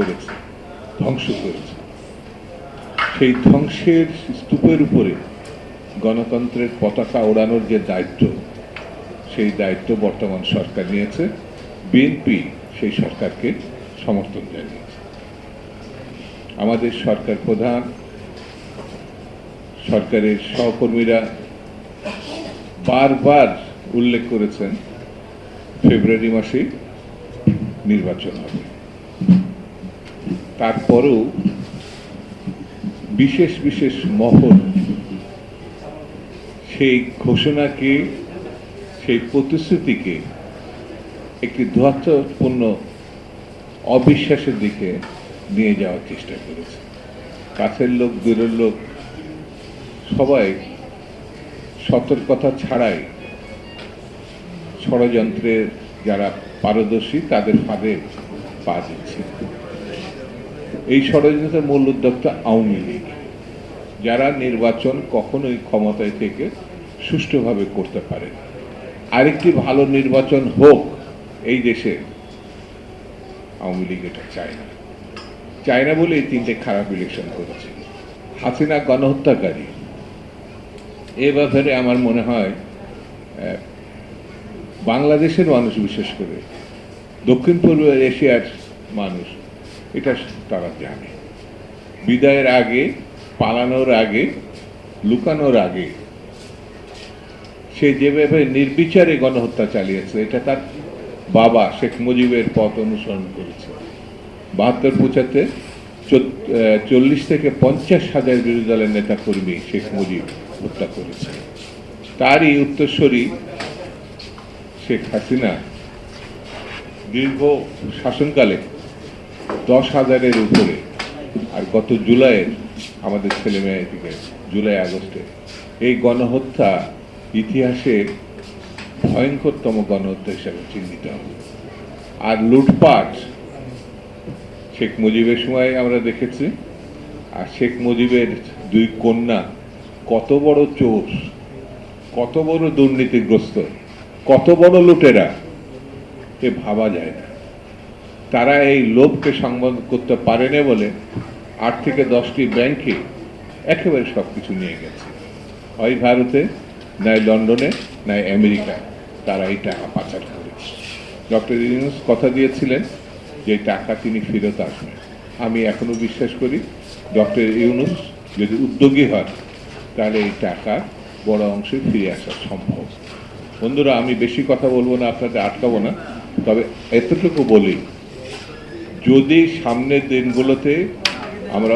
করেছে, ধ্বংস করেছে। সেই ধ্বংসের স্তূপের উপরে গণতন্ত্রের পতাকা ওড়ানোর যে দায়িত্ব, সেই দায়িত্ব বর্তমান সরকার নিয়েছে বিএনপি সেই সরকারকে সমর্থন জানিয়েছে। আমাদের সরকার প্রধান, সরকারের সহকর্মীরা বারবার উল্লেখ করেছেন, ফেব্রুয়ারি মাসে নির্বাচন হবে। তারপরেও বিশেষ বিশেষ মহল সেই ঘোষণাকে, সেই প্রতিশ্রুতিকে একটি ধোয়াত্মপূর্ণ অবিশ্বাসের দিকে নিয়ে যাওয়ার চেষ্টা করেছে। কাছের লোক, দূরের লোক সবাই সতর্কতা ছাড়াই ষড়যন্ত্রের যারা পারদর্শী তাদের ফাঁদে পা দিচ্ছে। এই ষড়যন্ত্রের মূল উদ্যোক্তা আওয়ামী লীগ, যারা নির্বাচন কখনোই ক্ষমতায় থেকে সুষ্ঠুভাবে করতে পারে। আরেকটি ভালো নির্বাচন হোক, এই দেশে আওয়ামী লীগ এটা চায় না। চায় না বলে এই তিনটে খারাপ ইলেকশন করেছে। হাসিনা গণহত্যাকারী। এ ব্যাপারে আমার মনে হয় বাংলাদেশের মানুষ বিশেষ করে দক্ষিণ পূর্ব এশিয়ার মানুষ, এটা তারা জানে বিদায়ের আগে, পালানোর আগে, লুকানোর আগে, সে যেভাবে নির্বিচারে গণহত্যা চালিয়েছে, এটা তার বাবা শেখ মুজিবের পথ অনুসরণ করেছে। বাহাত্তর, পঁচাত্তর চল্লিশ থেকে পঞ্চাশ হাজার বিরোধী দলের নেতা কর্মী শেখ মুজিব হত্যা করেছে। তারই উত্তরস্বরী শেখ হাসিনা দীর্ঘ শাসনকালে দশ হাজারের উপরে। আর গত জুলাইয়ের আমাদের ছেলে মেয়ে থেকে, জুলাই, আগস্টে, এই গণহত্যা ইতিহাসে ভয়ঙ্করতম গণহত্যা হিসাবে চিহ্নিত হবে। আর লুটপাট শেখ মুজিবের সময় আমরা দেখেছি, আর শেখ মুজিবের দুই কন্যা কত বড় চোর, কত বড় দুর্নীতিগ্রস্ত, কত বড় লুটেরা, এ ভাবা যায় না। তারা এই লোভকে সংবাদ করতে পারেনি বলে আট থেকে দশটি ব্যাংকে একেবারে সব কিছু নিয়ে গেছে। হয় ভারতে, নয় লন্ডনে, নয় আমেরিকায় তারা এই টাকা পাচার করেছে। ডক্টর ইউনুস কথা দিয়েছিলেন যে টাকা তিনি ফেরত আসবেন। আমি এখনও বিশ্বাস করি ডক্টর ইউনুস যদি উদ্যোগী হন, তাহলে এই টাকা বড় অংশে ফিরে আসা সম্ভব। বন্ধুরা, আমি বেশি কথা বলব না, আপনাদের আটকাবো না। তবে এতটুকু বলি যদি সামনের দিনগুলোতে আমরা